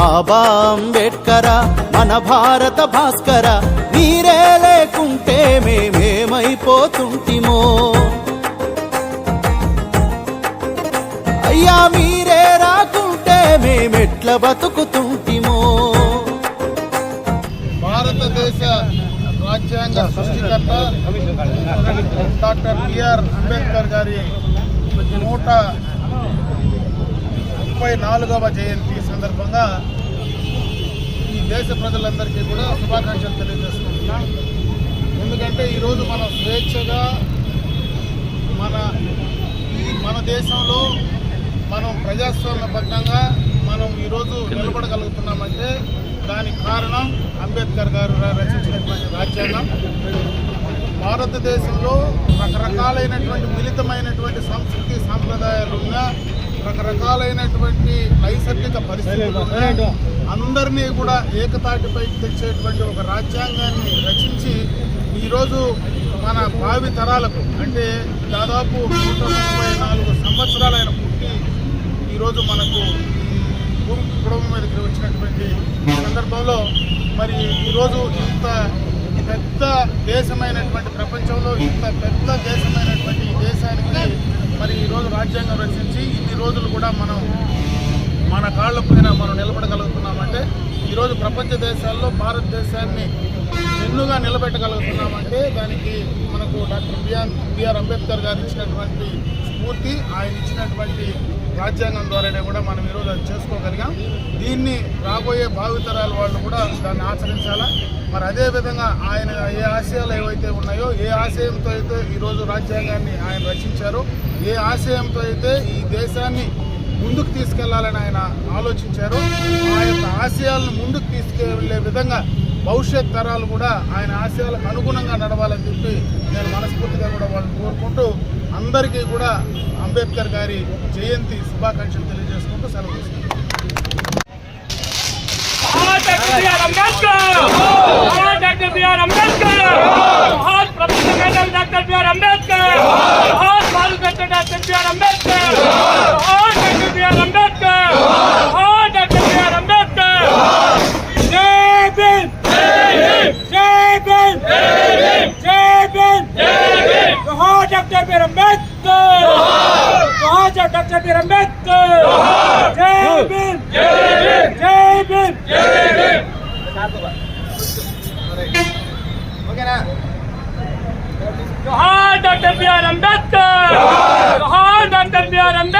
బాబా అంబేడ్కర మన భారత భాస్కర మీరే లేకుంటే మేమేమైపోతుంటిమో. అయ్యా మీరే రాకుంటే మేమెట్ల బతుకుతుంటిమో. భారతదేశ రాజ్యాంగ సృష్టికర్త డాక్టర్ బిఆర్ అంబేద్కర్ గారి నూట ముప్పై నాలుగవ జయంతి సందర్భంగా ఈ దేశ ప్రజలందరికీ కూడా శుభాకాంక్షలు తెలియజేసుకుంటున్నాం. ఎందుకంటే ఈరోజు మనం స్వేచ్ఛగా మన ఈ మన దేశంలో మనం ప్రజాస్వామ్యబద్ధంగా మనం ఈరోజు నిలబడగలుగుతున్నామంటే దానికి కారణం అంబేద్కర్ గారు రచించినటువంటి రాజ్యాంగం. భారతదేశంలో రకరకాలైనటువంటి మిళితమైనటువంటి సంస్కృతి సాంప్రదాయాలు ఉన్నా రకరకాలైనటువంటి లైసెన్స్ పరిస్థితులు అందరినీ కూడా ఏకతాటిపై తెచ్చేటువంటి ఒక రాజ్యాంగాన్ని రచించి ఈరోజు మన భావి తరాలకు అంటే దాదాపు నూట ముప్పై నాలుగు సంవత్సరాలైన పుట్టి ఈరోజు మనకు భూమి కుటుంబం మీదకి వచ్చినటువంటి సందర్భంలో మరి ఈరోజు ఇంత పెద్ద దేశమైనటువంటి ప్రపంచంలో ఇంత పెద్ద దేశమైనటువంటి ఈ దేశానికి మరి ఈరోజు రాజ్యాంగం రచించి ఇన్ని రోజులు కూడా మనం మన కాళ్ళ పైన మనం నిలబడగలుగుతున్నామంటే ఈరోజు ప్రపంచ దేశాల్లో భారతదేశాన్ని ఎన్నుగా నిలబెట్టగలుగుతున్నామంటే దానికి మనకు డాక్టర్ బిఆర్ బిఆర్ అంబేద్కర్ గారు ఇచ్చినటువంటి స్ఫూర్తి ఆయన ఇచ్చినటువంటి రాజ్యాంగం ద్వారానే కూడా మనం ఈరోజు అది చేసుకోగలిగాం. దీన్ని రాబోయే భావితరాల వాళ్ళు కూడా దాన్ని ఆచరించాలా? మరి అదే విధంగా ఆయన ఏ ఆశయాలు ఏవైతే ఉన్నాయో ఏ ఆశయంతో అయితే ఈరోజు రాజ్యాంగాన్ని ఆయన రచించారో ఏ ఆశయంతో అయితే ఈ దేశాన్ని ముందుకు తీసుకెళ్ళాలని ఆయన ఆలోచించారు. ఆ యొక్క ఆశయాలను ముందుకు తీసుకెళ్ళే విధంగా భవిష్యత్ తరాలు కూడా ఆయన ఆశయాలకు అనుగుణంగా నడవాలని చెప్పి నేను మనస్ఫూర్తిగా కూడా వాళ్ళని కోరుకుంటూ అందరికీ కూడా అంబేద్కర్ గారి జయంతి శుభాకాంక్షలు తెలియజేసుకుంటూ సెలవు తీసుకుంటాను Ambedkar! Ambedkar! Ambedkar! Ambedkar! Doctor B are Ambedkar महान डॉक्टर बी आर अम्बेडकर जय भीम जय भीम जोहार डॉक्टर बी आर अम्बेडकर जोहार डॉक्टर बी आर अम्बेडकर